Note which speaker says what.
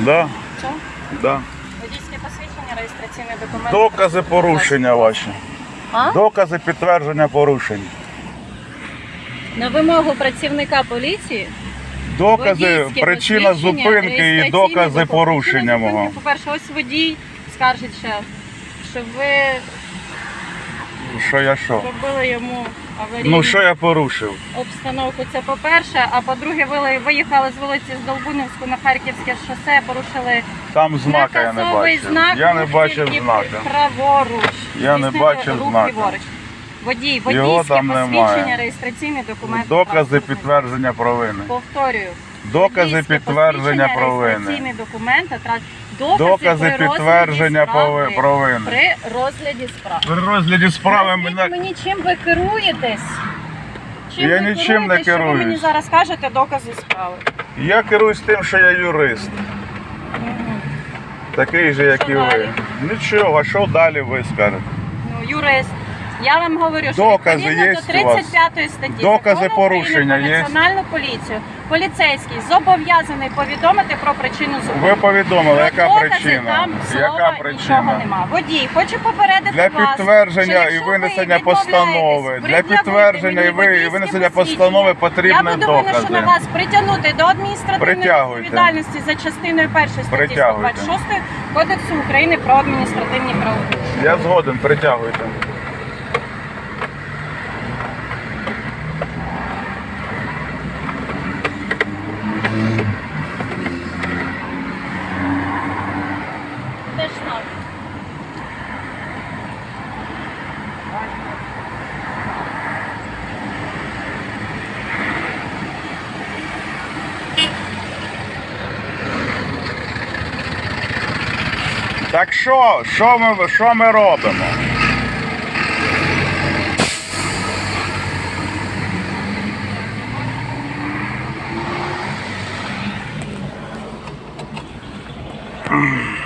Speaker 1: Да,
Speaker 2: Що?
Speaker 1: да.
Speaker 2: Водійське посвідчення, реєстраційний документ.
Speaker 1: Докази порушення ваші.
Speaker 2: А?
Speaker 1: Докази підтвердження порушень.
Speaker 2: На вимогу працівника поліції.
Speaker 1: Докази,
Speaker 2: водійське
Speaker 1: причина
Speaker 2: посвідчення,
Speaker 1: зупинки і
Speaker 2: реєстраційний
Speaker 1: докази
Speaker 2: документ.
Speaker 1: порушення
Speaker 2: Причина зупинки,
Speaker 1: мого.
Speaker 2: По-перше, ось водій скаржить ще, що ви
Speaker 1: Що я що?
Speaker 2: зробили йому аварійну
Speaker 1: Ну що я порушив?
Speaker 2: обстановку. Це по-перше. А по-друге, ви виїхали з вулиці з Долбунівську на Харківське шосе, порушили
Speaker 1: Там знака я не
Speaker 2: наказовий
Speaker 1: бачив.
Speaker 2: знак.
Speaker 1: Я не
Speaker 2: рух
Speaker 1: бачив
Speaker 2: тільки
Speaker 1: знака.
Speaker 2: Праворуч.
Speaker 1: Я не
Speaker 2: Здійснили
Speaker 1: бачив
Speaker 2: рух
Speaker 1: знака.
Speaker 2: ліворуч. Водій,
Speaker 1: Його там
Speaker 2: посвідчення,
Speaker 1: немає.
Speaker 2: реєстраційний документ.
Speaker 1: Докази
Speaker 2: транспортний.
Speaker 1: підтвердження провини.
Speaker 2: Повторюю.
Speaker 1: Докази
Speaker 2: Водійське
Speaker 1: підтвердження
Speaker 2: посвідчення,
Speaker 1: провини.
Speaker 2: Реєстраційний документ, транс- докази,
Speaker 1: Докази
Speaker 2: при
Speaker 1: підтвердження
Speaker 2: справи.
Speaker 1: провини.
Speaker 2: При розгляді справи.
Speaker 1: При розгляді справи
Speaker 2: Назвіть
Speaker 1: мене
Speaker 2: мені чим ви керуєтесь? Чим
Speaker 1: Я
Speaker 2: ви
Speaker 1: нічим не
Speaker 2: керуюсь. Що ви мені зараз кажете докази справи?
Speaker 1: я керуюсь тим, що я юрист. Такий же, як
Speaker 2: Що
Speaker 1: і
Speaker 2: далі?
Speaker 1: ви. Нічого, що далі ви скажете?
Speaker 2: Ну, юрист. Я вам говорю, що
Speaker 1: Докази
Speaker 2: відповідно
Speaker 1: є
Speaker 2: до
Speaker 1: у
Speaker 2: 35 статті
Speaker 1: Докази
Speaker 2: Закону
Speaker 1: порушення
Speaker 2: України
Speaker 1: є?
Speaker 2: про національну поліцію. Поліцейський зобов'язаний повідомити про причину зупинки.
Speaker 1: Ви повідомили, яка
Speaker 2: докази
Speaker 1: причина?
Speaker 2: Там слова
Speaker 1: Яка
Speaker 2: нічого
Speaker 1: причина?
Speaker 2: нема. Водій, хочу попередити
Speaker 1: Для
Speaker 2: вас,
Speaker 1: підтвердження
Speaker 2: що
Speaker 1: і
Speaker 2: якщо ви
Speaker 1: винесення
Speaker 2: відмовляєтесь
Speaker 1: постанови, для
Speaker 2: пред'явити
Speaker 1: підтвердження
Speaker 2: мені
Speaker 1: і ви- і
Speaker 2: водійське
Speaker 1: винесення
Speaker 2: посвідчення,
Speaker 1: постанови потрібні
Speaker 2: Я буду
Speaker 1: докази.
Speaker 2: вас притягнути до адміністративної
Speaker 1: Притягуйте.
Speaker 2: відповідальності за частиною першої статті
Speaker 1: Притягуйте.
Speaker 2: 126 Кодексу України про адміністративні правопорушення.
Speaker 1: Я згоден, притягуйте.
Speaker 2: Так
Speaker 1: що, що ми, що ми робимо? Mm.